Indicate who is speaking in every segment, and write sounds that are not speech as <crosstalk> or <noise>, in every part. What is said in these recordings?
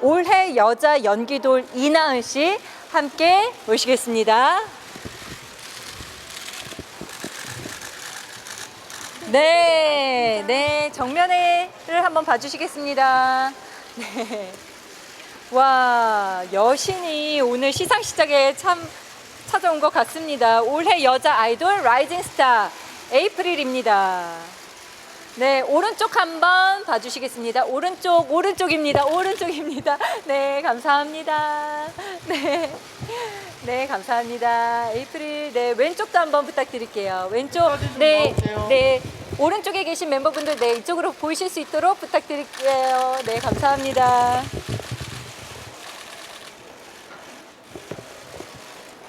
Speaker 1: 올해 여자 연기돌 이나은 씨 함께 모시겠습니다. 네, 네, 정면에를 한번 봐주시겠습니다. 네. 와, 여신이 오늘 시상 시작에 참 찾아온 것 같습니다. 올해 여자 아이돌 라이징 스타 에이프릴입니다. 네, 오른쪽 한번 봐주시겠습니다. 오른쪽, 오른쪽입니다. 오른쪽입니다. 네, 감사합니다. 네. 네, 감사합니다. 에이프릴, 네, 왼쪽도 한번 부탁드릴게요. 왼쪽, 네, 네. 오른쪽에 계신 멤버분들, 네, 이쪽으로 보이실 수 있도록 부탁드릴게요. 네, 감사합니다.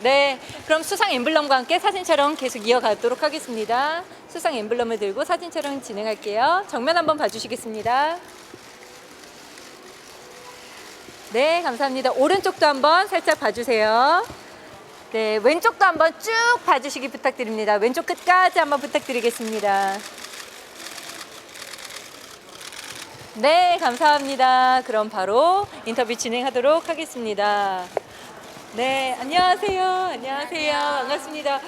Speaker 1: 네, 그럼 수상 엠블럼과 함께 사진 촬영 계속 이어가도록 하겠습니다. 수상 엠블럼을 들고 사진 촬영 진행할게요. 정면 한번 봐주시겠습니다. 네, 감사합니다. 오른쪽도 한번 살짝 봐주세요. 네, 왼쪽도 한번 쭉 봐주시기 부탁드립니다. 왼쪽 끝까지 한번 부탁드리겠습니다. 네, 감사합니다. 그럼 바로 인터뷰 진행하도록 하겠습니다. 네, 안녕하세요. 안녕하세요. 반갑습니다.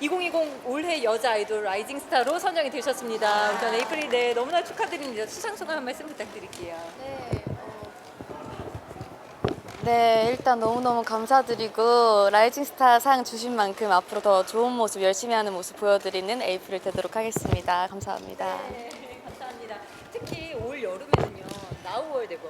Speaker 1: 2020 올해 여자 아이돌 라이징 스타로 선정이 되셨습니다. 우선 에이프릴 네, 너무나 축하드립니다. 수상 소감 한 말씀 부탁드릴게요.
Speaker 2: 네, 어, 네, 일단 너무너무 감사드리고 라이징 스타 상 주신 만큼 앞으로 더 좋은 모습 열심히 하는 모습 보여드리는 에이프릴 되도록 하겠습니다. 감사합니다.
Speaker 1: 네, 감사합니다. 특히 올 여름에는요, 나우월드고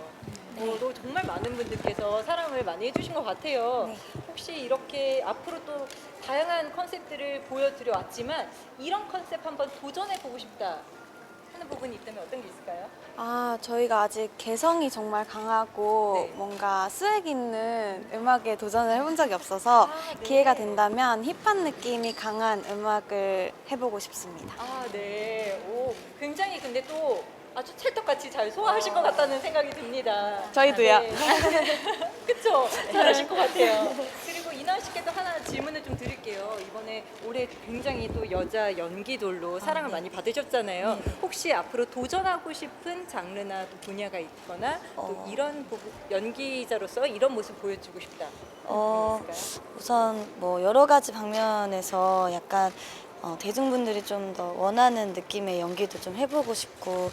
Speaker 1: 도 정말 많은 분들께서 사랑을 많이 해주신 것 같아요. 혹시 이렇게 앞으로 또 다양한 컨셉들을 보여드려 왔지만 이런 컨셉 한번 도전해 보고 싶다 하는 부분이 있다면 어떤 게 있을까요?
Speaker 2: 아, 저희가 아직 개성이 정말 강하고
Speaker 1: 네.
Speaker 2: 뭔가 스웩 있는 음악에 도전을 해본 적이 없어서
Speaker 1: 아, 네.
Speaker 2: 기회가 된다면 힙한 느낌이 강한 음악을 해보고 싶습니다.
Speaker 1: 아, 네. 오, 굉장히 근데 또 아주 찰떡같이 잘 소화하실 것 같다는 생각이 듭니다.
Speaker 2: 저희도요.
Speaker 1: 아, 네. <laughs> 그쵸? 잘하실 것 같아요. <laughs> 이나 씨께도 하나 질문을 좀 드릴게요. 이번에 올해 굉장히 또 여자 연기돌로 사랑을 많이 받으셨잖아요. 혹시 앞으로 도전하고 싶은 장르나 또 분야가 있거나 또
Speaker 2: 어.
Speaker 1: 이런 부분, 연기자로서 이런 모습 보여주고 싶다.
Speaker 2: 어,
Speaker 1: 있을까요?
Speaker 2: 우선 뭐 여러 가지 방면에서 약간 어, 대중분들이 좀 더 원하는 느낌의 연기도 좀 해보고 싶고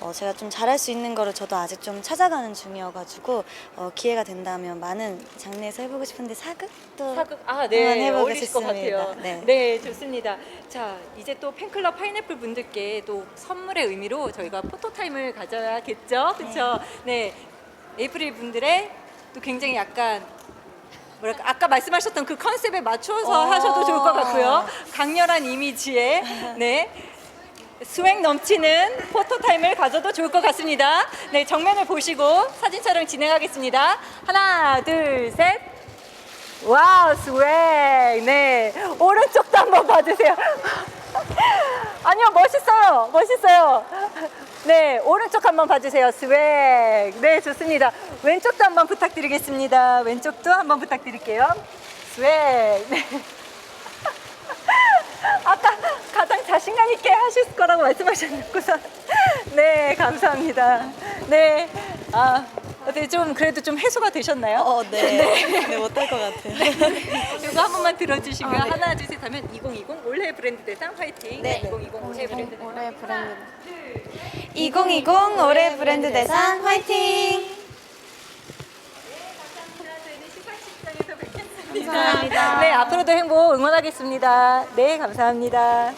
Speaker 2: 어, 제가 좀 잘할 수 있는 거를 저도 아직 좀 찾아가는 중이어가지고 어, 기회가 된다면 많은 장르에서 해보고 싶은데 사극도
Speaker 1: 사극 아,
Speaker 2: 한번
Speaker 1: 네. 어울리실 것 같아요.
Speaker 2: 네.
Speaker 1: 네. 좋습니다. 자, 이제 또 팬클럽 파인애플 분들께 또 선물의 의미로 저희가 포토타임을 가져야겠죠? 그렇죠? 네. 에이프릴 분들의 또 굉장히 약간 뭐랄까 아까 말씀하셨던 그 컨셉에 맞춰서
Speaker 2: 어.
Speaker 1: 하셔도 좋을 것 같고요. 강렬한 이미지에 네. 스웩 넘치는 포토타임을 가져도 좋을 것 같습니다. 네, 정면을 보시고 사진 촬영 진행하겠습니다. 하나, 둘, 셋. 와우, 스웩. 네. 오른쪽도 한번 봐주세요. <laughs> 아니요, 멋있어요. 멋있어요. 네, 오른쪽 한번 봐주세요. 스웩. 네, 좋습니다. 왼쪽도 한번 부탁드리겠습니다. 왼쪽도 한번 부탁드릴게요. 스웩. 네. <laughs> 아까 가장 자신감 있게 하실 거라고 말씀하셨고서 <laughs> 네 감사합니다. 네, 아 어떻게 좀 그래도 좀 해소가 되셨나요?
Speaker 2: 어, 네. <laughs> 네, 못할 것 같아요.
Speaker 1: 이거 한 번만 들어주시고요.
Speaker 2: 아, 네.
Speaker 1: 하나 둘 셋 하면 2020 올해 브랜드 대상 화이팅.
Speaker 2: 네.
Speaker 1: 2020 올해 브랜드 대상.
Speaker 2: 올해 브랜드 2020 올해 브랜드 대상 화이팅!
Speaker 1: 감사합니다. 저희는 시상식장에서 뵙겠습니다.
Speaker 2: 감사합니다.
Speaker 1: 네 앞으로도 행복 응원하겠습니다. 네 감사합니다.